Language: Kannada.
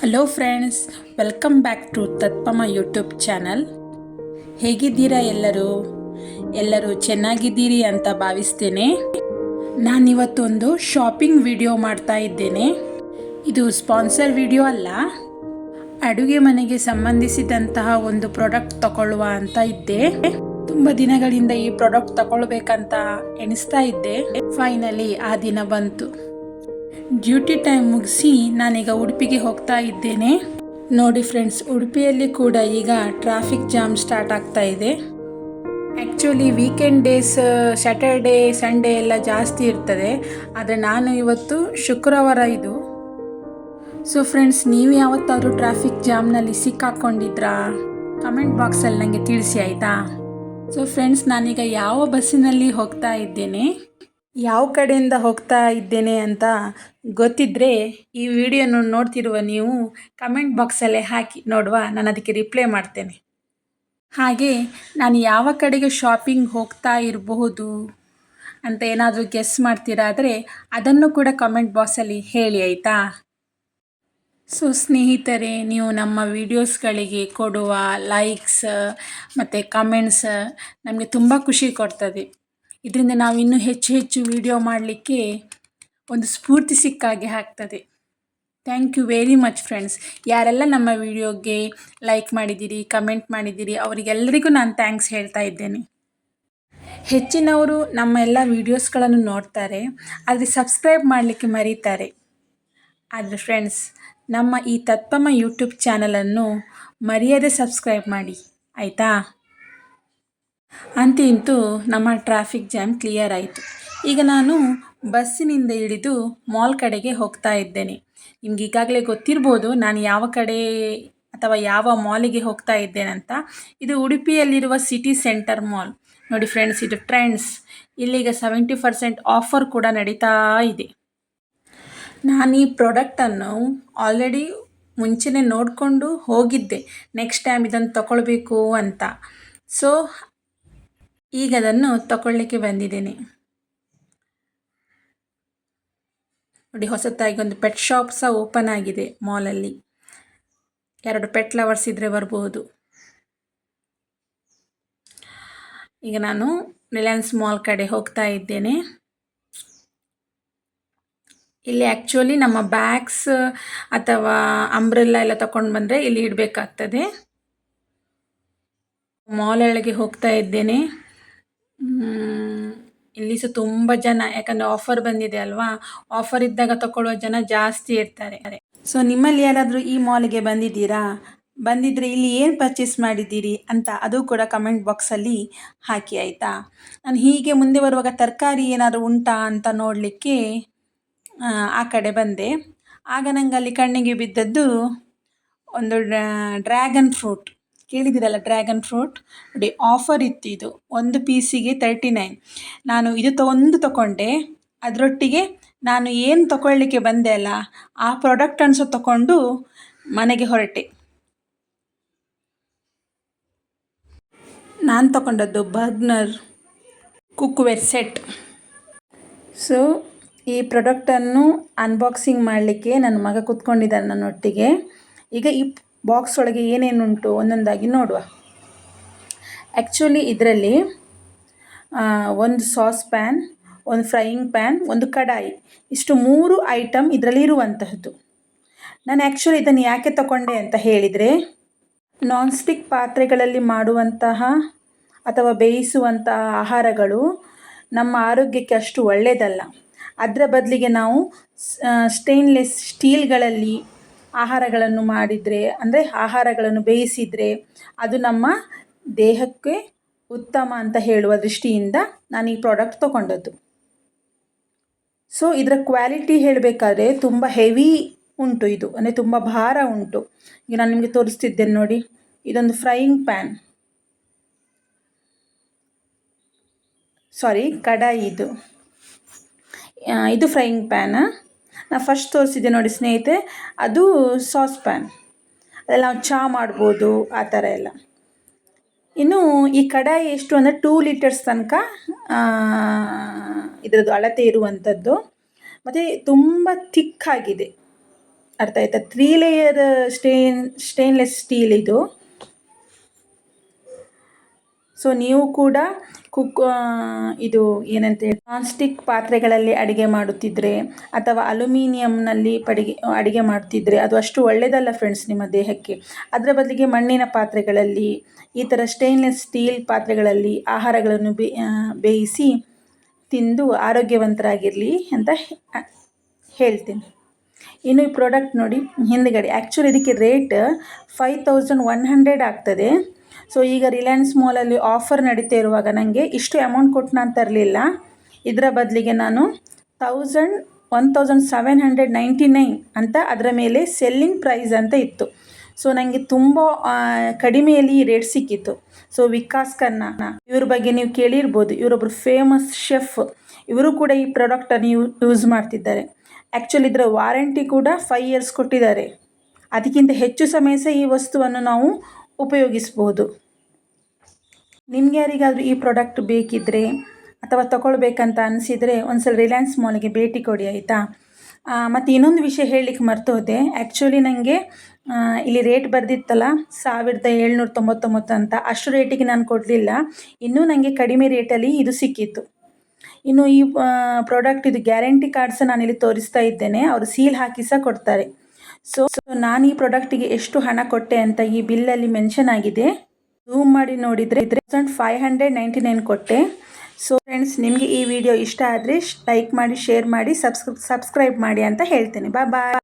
Hello friends welcome back to Tatpama YouTube channel ಹೇಗಿದ್ದೀರಾ ಎಲ್ಲರೂ? ಎಲ್ಲರೂ ಚೆನ್ನಾಗಿದ್ದೀರಿ ಅಂತ ಭಾವಿಸ್ತೇನೆ. ನಾನಿವತ್ತೊಂದು ಶಾಪಿಂಗ್ ವಿಡಿಯೋ ಮಾಡ್ತಾ ಇದ್ದೇನೆ. ಇದು ಸ್ಪಾನ್ಸರ್ ವಿಡಿಯೋ ಅಲ್ಲ. ಅಡುಗೆ ಮನೆಗೆ ಸಂಬಂಧಿಸಿದಂತಹ ಒಂದು ಪ್ರಾಡಕ್ಟ್ ತಗೊಳ್ಳುವ ಅಂತ ಇದ್ದೆ. ತುಂಬ ದಿನಗಳಿಂದ ಈ ಪ್ರಾಡಕ್ಟ್ ತಗೊಳ್ಬೇಕಂತ ಎಣಿಸ್ತಾ ಇದ್ದೆ. ಫೈನಲಿ ಆ ದಿನ ಬಂತು. ಡ್ಯೂಟಿ ಟೈಮ್ ಮುಗಿಸಿ ನಾನೀಗ ಉಡುಪಿಗೆ ಹೋಗ್ತಾ ಇದ್ದೇನೆ. ನೋಡಿ ಫ್ರೆಂಡ್ಸ್, ಉಡುಪಿಯಲ್ಲಿ ಕೂಡ ಈಗ ಟ್ರಾಫಿಕ್ ಜಾಮ್ ಸ್ಟಾರ್ಟ್ ಆಗ್ತಾ ಇದೆ. Actually weekend days Saturday Sunday ಎಲ್ಲ ಜಾಸ್ತಿ ಇರ್ತದೆ. ಆದರೆ ನಾನು ಇವತ್ತು ಶುಕ್ರವಾರ ಇದು. ಸೊ ಫ್ರೆಂಡ್ಸ್ ನೀವು ಯಾವತ್ತಾದರೂ ಟ್ರಾಫಿಕ್ ಜಾಮ್ನಲ್ಲಿ ಸಿಕ್ಕಾಕ್ಕೊಂಡಿದ್ರಾ ಕಮೆಂಟ್ ಬಾಕ್ಸಲ್ಲಿ ನನಗೆ ತಿಳಿಸಿ, ಆಯಿತಾ? ಸೊ ಫ್ರೆಂಡ್ಸ್ ನಾನೀಗ ಯಾವ ಬಸ್ಸಿನಲ್ಲಿ ಹೋಗ್ತಾ ಇದ್ದೇನೆ. ಯಾವ ಕಡೆಯಿಂದ ಹೋಗ್ತಾ ಇದ್ದೇನೆ ಅಂತ ಗೊತ್ತಿದ್ದರೆ ಈ ವಿಡಿಯೋನ ನೋಡ್ತಿರುವ ನೀವು ಕಮೆಂಟ್ ಬಾಕ್ಸಲ್ಲೇ ಹಾಕಿ ನೋಡುವ. ನಾನು ಅದಕ್ಕೆ ರಿಪ್ಲೈ ಮಾಡ್ತೇನೆ. ಹಾಗೆ ನಾನು ಯಾವ ಕಡೆಗೆ ಶಾಪಿಂಗ್ ಹೋಗ್ತಾ ಇರಬಹುದು ಅಂತ ಏನಾದರೂ ಗೆಸ್ ಮಾಡ್ತೀರಾದರೆ ಅದನ್ನು ಕೂಡ ಕಮೆಂಟ್ ಬಾಕ್ಸಲ್ಲಿ ಹೇಳಿ, ಆಯಿತಾ? ಸೊ ಸ್ನೇಹಿತರೆ, ನೀವು ನಮ್ಮ ವಿಡಿಯೋಸ್ಗಳಿಗೆ ಕೊಡುವ ಲೈಕ್ಸ್ ಮತ್ತು ಕಮೆಂಟ್ಸ್ ನಮಗೆ ತುಂಬ ಖುಷಿ ಕೊಡ್ತದೆ. ಇದರಿಂದ ನಾವು ಇನ್ನೂ ಹೆಚ್ಚು ಹೆಚ್ಚು ವಿಡಿಯೋ ಮಾಡಲಿಕ್ಕೆ ಒಂದು ಸ್ಫೂರ್ತಿ ಸಿಕ್ಕಾಗೆ ಆಗ್ತದೆ. Thank you very much friends ಯಾರೆಲ್ಲ ನಮ್ಮ ವಿಡಿಯೋಗೆ ಲೈಕ್ ಮಾಡಿದ್ದೀರಿ ಕಮೆಂಟ್ ಮಾಡಿದ್ದೀರಿ, ಅವರಿಗೆಲ್ಲರಿಗೂ ನಾನು ಥ್ಯಾಂಕ್ಸ್ ಹೇಳ್ತಾ ಇದ್ದೇನೆ. ಹೆಚ್ಚಿನವರು ನಮ್ಮ ಎಲ್ಲ ವೀಡಿಯೋಸ್ಗಳನ್ನು ನೋಡ್ತಾರೆ, ಆದರೆ ಸಬ್ಸ್ಕ್ರೈಬ್ ಮಾಡಲಿಕ್ಕೆ ಮರೀತಾರೆ. ಆದರೆ ಫ್ರೆಂಡ್ಸ್ ನಮ್ಮ ಈ ತತ್ಪಮ ಯೂಟ್ಯೂಬ್ ಚಾನಲನ್ನು ಮರೆಯದೆ ಸಬ್ಸ್ಕ್ರೈಬ್ ಮಾಡಿ, ಆಯಿತಾ? ಅಂತೂ ಇಂತೂ ನಮ್ಮ ಟ್ರಾಫಿಕ್ ಜಾಮ್ ಕ್ಲಿಯರ್ ಆಯಿತು. ಈಗ ನಾನು ಬಸ್ಸಿನಿಂದ ಇಳಿದು ಮಾಲ್ ಕಡೆಗೆ ಹೋಗ್ತಾ ಇದ್ದೇನೆ. ನಿಮ್ಗೆ ಈಗಾಗಲೇ ಗೊತ್ತಿರ್ಬೋದು ನಾನು ಯಾವ ಕಡೆ ಅಥವಾ ಯಾವ ಮಾಲಿಗೆ ಹೋಗ್ತಾ ಇದ್ದೇನಂತ. ಇದು ಉಡುಪಿಯಲ್ಲಿರುವ ಸಿಟಿ ಸೆಂಟರ್ ಮಾಲ್ ನೋಡಿ ಫ್ರೆಂಡ್ಸ್ ಇದು ಟ್ರೆಂಡ್ಸ್ ಇಲ್ಲಿಗ ಸೆವೆಂಟಿ ಪರ್ಸೆಂಟ್ ಆಫರ್ ಕೂಡ ನಡೀತಾ ಇದೆ. ನಾನು ಈ ಪ್ರಾಡಕ್ಟನ್ನು ಆಲ್ರೆಡಿ ಮುಂಚೆನೇ ನೋಡಿಕೊಂಡು ಹೋಗಿದ್ದೆ. ನೆಕ್ಸ್ಟ್ ಟೈಮ್ ಇದನ್ನು ತಗೊಳ್ಬೇಕು ಅಂತ. ಸೊ ಈಗ ಅದನ್ನು ತಗೊಳ್ಳಿಕ್ಕೆ ಬಂದಿದ್ದೇನೆ. ನೋಡಿ, ಹೊಸತಾಗಿ ಒಂದು ಪೆಟ್ ಶಾಪ್ ಸಹ ಓಪನ್ ಆಗಿದೆ ಮಾಲಲ್ಲಿ ಎರಡು ಪೆಟ್ ಲವರ್ಸ್ ಇದ್ದರೆ ಬರಬಹುದು ಈಗ ನಾನು ರಿಲಯನ್ಸ್ ಮಾಲ್ ಕಡೆ ಹೋಗ್ತಾ ಇದ್ದೇನೆ. ಇಲ್ಲಿ ಆ್ಯಕ್ಚುಲಿ ನಮ್ಮ ಬ್ಯಾಗ್ಸ್ ಅಥವಾ ಅಂಬ್ರೆಲ್ಲ ಎಲ್ಲ ತಗೊಂಡು ಬಂದರೆ ಇಲ್ಲಿ ಇಡಬೇಕಾಗ್ತದೆ. ಮಾಲ್ ಒಳಗೆ ಹೋಗ್ತಾ ಇದ್ದೇನೆ. ಇಲ್ಲಿ ಸಹ ತುಂಬ ಜನ, ಯಾಕಂದರೆ ಆಫರ್ ಬಂದಿದೆ ಅಲ್ವಾ? ಆಫರ್ ಇದ್ದಾಗ ತಗೊಳ್ಳುವ ಜನ ಜಾಸ್ತಿ ಇರ್ತಾರೆ. ಸೊ ನಿಮ್ಮಲ್ಲಿ ಯಾರಾದರೂ ಈ ಮಾಲಿಗೆ ಬಂದಿದ್ದೀರಾ? ಬಂದಿದ್ದರೆ ಇಲ್ಲಿ ಏನು ಪರ್ಚೇಸ್ ಮಾಡಿದ್ದೀರಿ ಅಂತ ಅದು ಕೂಡ ಕಮೆಂಟ್ ಬಾಕ್ಸಲ್ಲಿ ಹಾಕಿ, ಆಯಿತಾ? ನಾನು ಹೀಗೆ ಮುಂದೆ ಬರುವಾಗ ತರಕಾರಿ ಏನಾದರೂ ಉಂಟಾ ಅಂತ ನೋಡಲಿಕ್ಕೆ, ಆ ಕಡೆ ಬಂದೆ. ಆಗ ನಂಗೆ ಅಲ್ಲಿ ಕಣ್ಣಿಗೆ ಬಿದ್ದದ್ದು ಒಂದು ಡ್ರ್ಯಾಗನ್ ಫ್ರೂಟ್ ಕೇಳಿದ್ದೀರಲ್ಲ ಡ್ರ್ಯಾಗನ್ ಫ್ರೂಟ್ ನೋಡಿ ಆಫರ್ ಇತ್ತು ಇದು. ಒಂದು ಪೀಸಿಗೆ ತರ್ಟಿ ನೈನ್ ನಾನು ಇದು ತ ಒಂದು ತಗೊಂಡೆ ಅದರೊಟ್ಟಿಗೆ ನಾನು ಏನು ತಗೊಳ್ಳಿಕ್ಕೆ ಬಂದೆ ಅಲ್ಲ, ಆ ಪ್ರಾಡಕ್ಟನ್ನು ಅನ್ಸೋ ತಗೊಂಡು ಮನೆಗೆ ಹೊರಟೆ. ನಾನು ತಗೊಂಡದ್ದು ಬರ್ಗ್ನರ್ ಕುಕ್ವೇರ್ ಸೆಟ್ ಸೊ ಈ ಪ್ರಾಡಕ್ಟನ್ನು ಅನ್ಬಾಕ್ಸಿಂಗ್ ಮಾಡಲಿಕ್ಕೆ ನನ್ನ ಮಗ ಕೂತ್ಕೊಂಡಿದ್ದಾನೆ ನನ್ನೊಟ್ಟಿಗೆ. ಈಗ ಈ ಬಾಕ್ಸ್ ಒಳಗೆ ಏನೇನುಂಟು ಒಂದೊಂದಾಗಿ ನೋಡುವ. ಆ್ಯಕ್ಚುಲಿ ಇದರಲ್ಲಿ ಒಂದು ಸಾಸ್ ಪ್ಯಾನ್, ಒಂದು ಫ್ರೈಯಿಂಗ್ ಪ್ಯಾನ್, ಒಂದು ಕಡಾಯಿ. ಇಷ್ಟು ಮೂರು ಐಟಮ್ ಇದರಲ್ಲಿ ಇರುವಂತಹದ್ದು. ನಾನು ಆ್ಯಕ್ಚುಲಿ ಇದನ್ನು ಯಾಕೆ ತಗೊಂಡೆ ಅಂತ ಹೇಳಿದರೆ ನಾನ್ ಸ್ಟಿಕ್ ಪಾತ್ರೆಗಳಲ್ಲಿ ಮಾಡುವಂತಹ ಅಥವಾ ಬೇಯಿಸುವಂತಹ ಆಹಾರಗಳು ನಮ್ಮ ಆರೋಗ್ಯಕ್ಕೆ ಅಷ್ಟು ಒಳ್ಳೆಯದಲ್ಲ ಅದರ ಬದಲಿಗೆ ನಾವು ಸ್ಟೇನ್ಲೆಸ್ ಸ್ಟೀಲ್ಗಳಲ್ಲಿ ಆಹಾರಗಳನ್ನು ಮಾಡಿದರೆ, ಅಂದರೆ ಆಹಾರಗಳನ್ನು ಬೇಯಿಸಿದರೆ ಅದು ನಮ್ಮ ದೇಹಕ್ಕೆ ಉತ್ತಮ ಅಂತ ಹೇಳುವ ದೃಷ್ಟಿಯಿಂದ ನಾನು ಈ ಪ್ರಾಡಕ್ಟ್ ತೊಗೊಂಡದ್ದು. ಸೊ ಇದರ ಕ್ವಾಲಿಟಿ ಹೇಳಬೇಕಾದ್ರೆ ತುಂಬ ಹೆವಿ ಉಂಟು ಇದು, ಅಂದರೆ ತುಂಬ ಭಾರ ಉಂಟು. ಈಗ ನಾನು ನಿಮಗೆ ತೋರಿಸ್ತಿದ್ದೇನೆ ನೋಡಿ, ಇದೊಂದು ಫ್ರೈಯಿಂಗ್ ಪ್ಯಾನ್ ಸಾರಿ ಕಡಾಯಿ ಇದು. ಇದು ಫ್ರೈಯಿಂಗ್ ಪ್ಯಾನ್ ನಾನು ಫಸ್ಟ್ ತೋರಿಸಿದ್ದೆ ನೋಡಿ ಸ್ನೇಹಿತೆ, ಅದು ಸಾಸ್ ಪ್ಯಾನ್ ಅದೆಲ್ಲ ನಾವು ಚಹಾ ಮಾಡ್ಬೋದು, ಆ ಥರ ಎಲ್ಲ. ಇನ್ನು ಈ ಕಡಾಯಿ ಎಷ್ಟು ಅಂದರೆ ಟೂ ಲೀಟರ್ಸ್ ತನಕ ಇದರದ್ದು ಅಳತೆ ಇರುವಂಥದ್ದು. ಮತ್ತು ತುಂಬ ಥಿಕ್ಕಾಗಿದೆ ಅರ್ಥ ಆಯ್ತಾ? Three layer stain stainless steel ಇದು. ಸೊ ನೀವು ಕೂಡ ಕುಕ್ ಇದು ಏನಂತ ಹೇಳಿ ನಾನ್ ಸ್ಟಿಕ್ ಪಾತ್ರೆಗಳಲ್ಲಿ ಅಡುಗೆ ಮಾಡುತ್ತಿದ್ದರೆ ಅಥವಾ ಅಲ್ಯೂಮಿನಿಯಂನಲ್ಲಿ ಪಡಿಗೆ, ಅಡುಗೆ ಮಾಡ್ತಿದ್ರೆ ಅದು ಅಷ್ಟು ಒಳ್ಳೆಯದಲ್ಲ ಫ್ರೆಂಡ್ಸ್ ನಿಮ್ಮ ದೇಹಕ್ಕೆ. ಅದರ ಬದಲಿಗೆ ಮಣ್ಣಿನ ಪಾತ್ರೆಗಳಲ್ಲಿ ಈ ಥರ ಸ್ಟೇನ್ಲೆಸ್ ಸ್ಟೀಲ್ ಪಾತ್ರೆಗಳಲ್ಲಿ ಆಹಾರಗಳನ್ನು ಬೇಯಿಸಿ ತಿಂದು ಆರೋಗ್ಯವಂತರಾಗಿರಲಿ ಅಂತ ಹೇಳ್ತೀನಿ. ಇನ್ನು ಈ ಪ್ರಾಡಕ್ಟ್ ನೋಡಿ, ಹಿಂದ್ಗಡೆ ಆ್ಯಕ್ಚುಲಿ ಇದಕ್ಕೆ rate five thousand one hundred ಆಗ್ತದೆ. ಸೊ ಈಗ ರಿಲಯನ್ಸ್ ಮಾಲಲ್ಲಿ ಆಫರ್ ನಡೀತಾ ಇರುವಾಗ ನನಗೆ ಇಷ್ಟು ಅಮೌಂಟ್ ಕೊಟ್ಟು ನಾನು ತರಲಿಲ್ಲ. ಇದರ ಬದಲಿಗೆ ನಾನು thousand one thousand seven hundred ninety nine ಅಂತ ಅದರ ಮೇಲೆ ಸೆಲ್ಲಿಂಗ್ ಪ್ರೈಸ್ ಅಂತ ಇತ್ತು. ಸೊ ನನಗೆ ತುಂಬ ಕಡಿಮೆಯಲ್ಲಿ ಈ ರೇಟ್ ಸಿಕ್ಕಿತ್ತು. ಸೊ ವಿಕಾಸ್ ಖನ್ನಾ, ಇವ್ರ ಬಗ್ಗೆ ನೀವು ಕೇಳಿರ್ಬೋದು. ಇವರೊಬ್ಬರು ಫೇಮಸ್ ಶೆಫ್ ಇವರು ಕೂಡ ಈ ಪ್ರಾಡಕ್ಟನ್ನು ಯೂ ಯೂಸ್ ಮಾಡ್ತಿದ್ದಾರೆ. ಆ್ಯಕ್ಚುಲಿ ಇದರ ವಾರಂಟಿ ಕೂಡ ಫೈವ್ ಇಯರ್ಸ್ ಕೊಟ್ಟಿದ್ದಾರೆ. ಅದಕ್ಕಿಂತ ಹೆಚ್ಚು ಸಮಯ ಸಹ ಈ ವಸ್ತುವನ್ನು ನಾವು ಉಪಯೋಗಿಸ್ಬೋದು. ನಿಮ್ಗೆ ಯಾರಿಗಾದರೂ ಈ ಪ್ರಾಡಕ್ಟ್ ಬೇಕಿದ್ದರೆ ಅಥವಾ ತಗೊಳ್ಬೇಕಂತ ಅನಿಸಿದರೆ ಒಂದು ಸಲ ರಿಲಯನ್ಸ್ ಮಾಲ್ಗೆ ಭೇಟಿ ಕೊಡಿ ಆಯಿತಾ? ಮತ್ತು ಇನ್ನೊಂದು ವಿಷಯ ಹೇಳಲಿಕ್ಕೆ ಮರ್ತೋದೆ. ಆ್ಯಕ್ಚುಲಿ ನನಗೆ ಇಲ್ಲಿ ರೇಟ್ ಬರೆದಿತ್ತಲ್ಲ, ಸಾವಿರದ ಏಳ್ನೂರ ತೊಂಬತ್ತೊಂಬತ್ತು ಅಂತ. ಅಷ್ಟು ರೇಟಿಗೆ ನಾನು ಕೊಡಲಿಲ್ಲ. ಇನ್ನೂ ನನಗೆ ಕಡಿಮೆ ರೇಟಲ್ಲಿ ಇದು ಸಿಕ್ಕಿತ್ತು. ಇನ್ನು ಈ ಪ್ರಾಡಕ್ಟ್ ಇದು ಗ್ಯಾರಂಟಿ ಕಾರ್ಡ್ಸ್ ನಾನಿಲ್ಲಿ ತೋರಿಸ್ತಾ ಇದ್ದೇನೆ. ಅವರು ಸೀಲ್ ಹಾಕಿ ಸಹ ಕೊಡ್ತಾರೆ. ಸೊ ನಾನು ಈ ಪ್ರಾಡಕ್ಟಿಗೆ ಎಷ್ಟು ಹಣ ಕೊಟ್ಟೆ ಅಂತ ಈ ಬಿಲ್ಲಲ್ಲಿ ಮೆನ್ಷನ್ ಆಗಿದೆ. ಝೂಮ್ ಮಾಡಿ ನೋಡಿದರೆ thousand five hundred ninety nine ಕೊಟ್ಟೆ. ಸೊ ಫ್ರೆಂಡ್ಸ್ ನಿಮಗೆ ಈ ವಿಡಿಯೋ ಇಷ್ಟ ಆದರೆ ಲೈಕ್ ಮಾಡಿ ಶೇರ್ ಮಾಡಿ ಸಬ್ಸ್ಕ್ರೈಬ್ ಸಬ್ಸ್ಕ್ರೈಬ್ ಮಾಡಿ ಅಂತ ಹೇಳ್ತೇನೆ. ಬಾ ಬಾಯ್